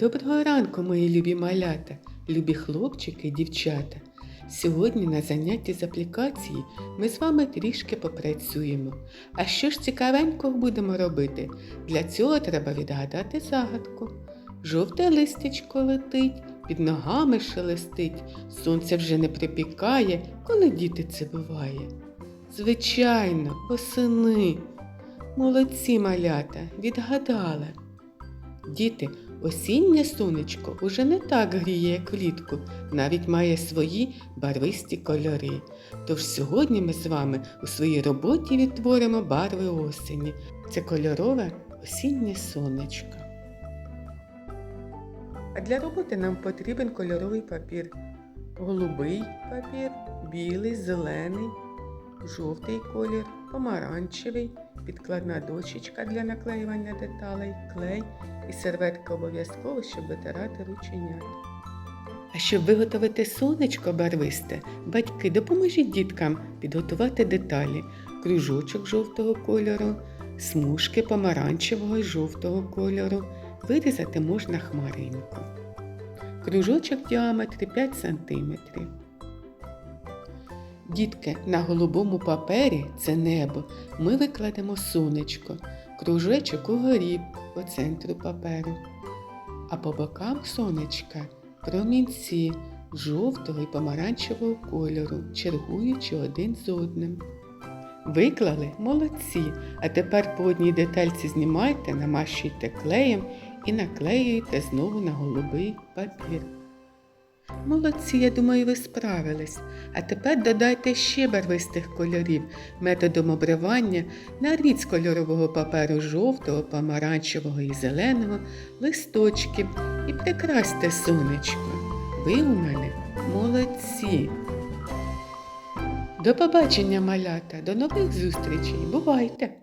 Доброго ранку, мої любі малята, любі хлопчики дівчата. Сьогодні на занятті з аплікації ми з вами трішки попрацюємо. А що ж цікавенького будемо робити? Для цього треба відгадати загадку. Жовте листячко летить, під ногами шелестить, сонце вже не припікає, коли діти це буває. Звичайно, осени. Молодці малята, відгадали. Діти, осіннє сонечко уже не так гріє, як влітку, навіть має свої барвисті кольори. Тож сьогодні ми з вами у своїй роботі відтворимо барви осені. Це кольорове осіннє сонечко. А для роботи нам потрібен кольоровий папір. Голубий папір, білий, зелений, жовтий колір, помаранчевий, підкладна дощечка для наклеювання деталей, клей і серветка обов'язково, щоб витирати рученята. А щоб виготовити сонечко барвисте, батьки допоможіть діткам підготувати деталі, кружочок жовтого кольору, смужки помаранчевого і жовтого кольору. Вирізати можна хмаринку. Кружочок діаметрі 5 см. Дітки, на голубому папері це небо. Ми викладемо сонечко, кружечок угорі по центру паперу. А по бокам сонечка промінці жовтого і помаранчевого кольору, чергуючи один з одним. Виклали молодці, а тепер по одній детальці знімайте, намащуйте клеєм і наклеюєте знову на голубий папір. Молодці, я думаю, ви справились. А тепер додайте ще барвистих кольорів. Методом обривання нарвіть з кольорового паперу жовтого, помаранчевого і зеленого листочки і прикрасьте сонечко. Ви у мене молодці. До побачення, малята, до нових зустрічей. Бувайте!